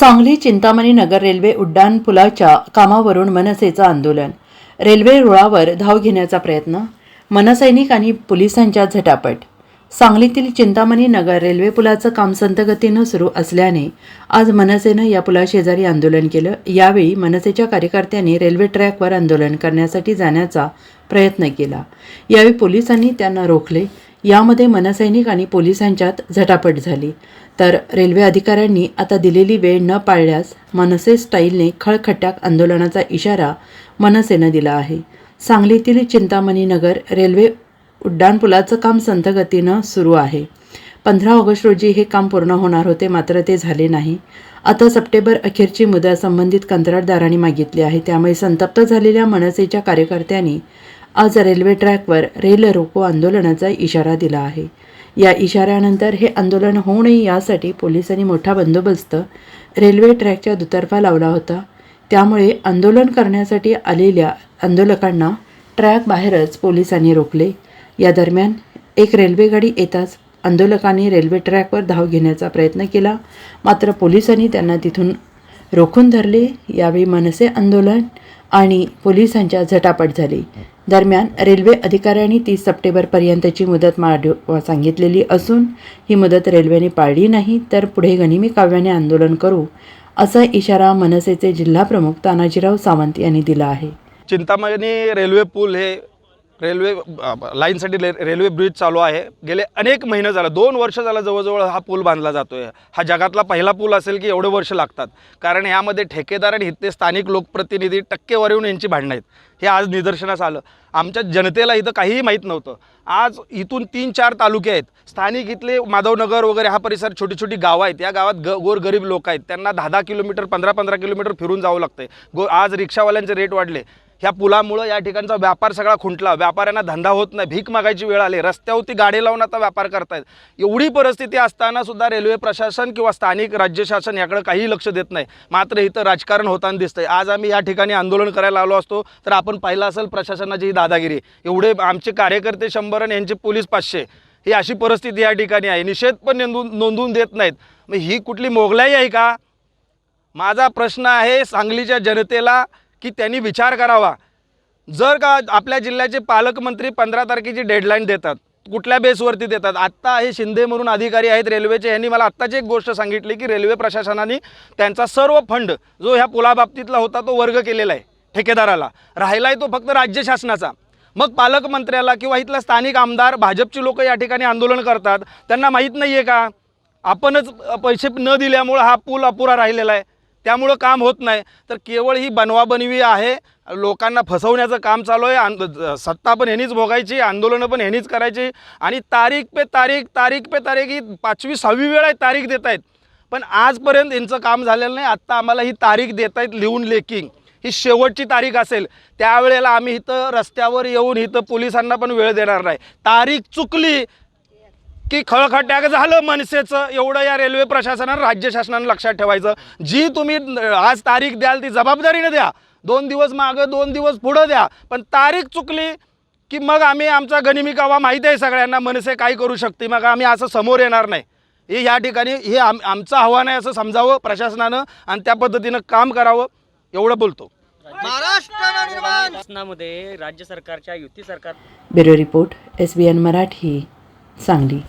सांगली चिंतामणी नगर railway उड्डाण पुलाच्या कामावरून मनसेचं आंदोलन. रेल्वे रुळावर धाव घेण्याचा प्रयत्न मनसैनिक आणि पोलिसांच्या झटापट. सांगलीतील चिंतामणी नगर रेल्वे पुलाचं काम संतगतीनं सुरू असल्याने आज मनसेनं या पुलाशेजारी आंदोलन केलं. यावेळी मनसेच्या कार्यकर्त्यांनी रेल्वे ट्रॅकवर आंदोलन करण्यासाठी जाण्याचा प्रयत्न केला. यावेळी पोलिसांनी त्यांना रोखले. यामध्ये मनसैनिक आणि पोलिसांच्यात झटापट झाली. तर रेल्वे अधिकाऱ्यांनी आता दिलेली वेळ न पाळल्यास मनसे स्टाईलने खळखट्याक आंदोलनाचा इशारा मनसेनं दिला आहे. सांगलीतील चिंतामणी नगर रेल्वे उड्डाणपुलाचं काम संथगतीनं सुरू आहे. पंधरा ऑगस्ट रोजी हे काम पूर्ण होणार होते मात्र ते झाले नाही. आता सप्टेंबर अखेरची मुदत संबंधित कंत्राटदारांनी मागितली आहे. त्यामुळे संतप्त झालेल्या मनसेच्या कार्यकर्त्यांनी आज रेल्वे ट्रॅकवर रेल रोको आंदोलनाचा इशारा दिला आहे. या इशाऱ्यानंतर हे आंदोलन होऊ नये यासाठी पोलिसांनी मोठा बंदोबस्त रेल्वे ट्रॅकच्या दुतर्फा लावला होता. त्यामुळे आंदोलन करण्यासाठी आलेल्या आंदोलकांना ट्रॅक बाहेरच पोलिसांनी रोखले. या दरम्यान एक रेल्वे गाडी येताच आंदोलकांनी रेल्वे ट्रॅकवर धाव घेण्याचा प्रयत्न केला. मात्र पोलिसांनी त्यांना तिथून रोखून धरले. यावेळी मनसे आंदोलन आणि पोलिसांच्या झटापट झाली. दरम्यान रेल्वे अधिकाऱ्यांनी तीस सप्टेंबरपर्यंतची मुदत मांडव सांगितलेली असून ही मुदत रेल्वेने पाळली नाही तर पुढे गनिमी काव्याने आंदोलन करू असा इशारा मनसेचे जिल्हाप्रमुख तानाजीराव सावंत यांनी दिला आहे. चिंतामणी रेल्वे पूल हे रेल्वे लाईनसाठी रे रेल्वे ब्रिज चालू आहे. गेले अनेक महिने झालं. दोन वर्ष झालं जवळजवळ हा पूल बांधला जातो आहे हा जगातला पहिला पूल असेल की एवढे वर्ष लागतात. कारण यामध्ये ठेकेदार आणि इथले स्थानिक लोकप्रतिनिधी टक्केवारीहून यांची भांडणं आहेत. हे आज निदर्शनास आलं. आमच्या जनतेला इथं काहीही माहीत नव्हतं. आज इथून तीन चार तालुके आहेत. स्थानिक इथले माधवनगर वगैरे हा परिसर छोटी छोटी गावं आहेत. या गावात ग गोरगरीब लोक आहेत. त्यांना दहा दहा किलोमीटर पंधरा पंधरा किलोमीटर फिरून जावं लागतंय. गो आज रिक्षावाल्यांचे रेट वाढले. ह्या पुलामुळं या ठिकाणचा व्यापार सगळा खुंटला. व्यापाऱ्यांना धंदा होत नाही. भीक मागायची वेळ आली. रस्त्यावरती गाडी लावून आता व्यापार करतायत. एवढी परिस्थिती असताना सुद्धा रेल्वे प्रशासन किंवा स्थानिक राज्य शासन याकडे काही लक्ष देत नाही. मात्र इथं राजकारण होताना दिसतंय. आज आम्ही या ठिकाणी आंदोलन करायला आलो असतो तर आपण पाहिलं असेल प्रशासनाची ही दादागिरी. एवढे आमचे कार्यकर्ते शंभर आणि यांचे पोलीस पाचशे. ही अशी परिस्थिती या ठिकाणी आहे. निषेध पण नोंदून नोंदवून देत नाहीत. मग ही कुठली मोगलाई आहे का? माझा प्रश्न आहे सांगलीच्या जनतेला की त्यांनी विचार करावा. जर का आपल्या जिल्ह्याचे पालकमंत्री पंधरा तारखेची डेडलाईन देतात कुठल्या बेसवरती देतात? आत्ता हे शिंदे म्हणून अधिकारी आहेत रेल्वेचे यांनी मला आत्ताची एक गोष्ट सांगितली की रेल्वे प्रशासनाने त्यांचा सर्व फंड जो ह्या पुलाबाबतीतला होता तो वर्ग केलेला आहे ठेकेदाराला. राहिला आहे तो फक्त राज्य शासनाचा. मग पालकमंत्र्याला किंवा इथला स्थानिक आमदार भाजपची लोक या ठिकाणी आंदोलन करतात त्यांना माहीत नाही आहे का? आपणच पैसे न दिल्यामुळं हा पूल अपुरा राहिलेला आहे. त्यामुळं काम होत नाही. तर केवळ ही बनवाबनवी आहे. लोकांना फसवण्याचं काम चालू आहे. आंद सत्ता पण ह्यानीच भोगायची आंदोलनं पण ह्यानीच करायची आणि तारीख पे तारीख तारीख पे तारीख ही पाचवी सहावी वेळ आहे तारीख देत आहेत. पण आजपर्यंत यांचं काम झालेलं नाही. आत्ता आम्हाला ही तारीख देत आहेत लिहून लेकिंग ही शेवटची तारीख असेल. त्यावेळेला आम्ही इथं रस्त्यावर येऊन इथं पोलिसांना पण वेळ देणार नाही. तारीख चुकली की खळखट्याक झालं मनसेचं. एवढं या रेल्वे प्रशासनानं राज्य शासनानं लक्षात ठेवायचं. जी तुम्ही आज तारीख द्याल ती जबाबदारीने द्या. दोन दिवस मागं दोन दिवस पुढं द्या. पण तारीख चुकली की मग आम्ही आमचा गनिमी कावा माहीत आहे सगळ्यांना मनसे काय करू शकते मग आम्ही असं समोर येणार नाही. हे या ठिकाणी हे आम आमचं आव्हान आहे असं समजावं प्रशासनानं आणि त्या पद्धतीनं काम करावं एवढं बोलतो. महाराष्ट्र नवनिर्माण शासनामध्ये राज्य सरकारच्या युती सरकार bureau report S B N Marathi Sangli.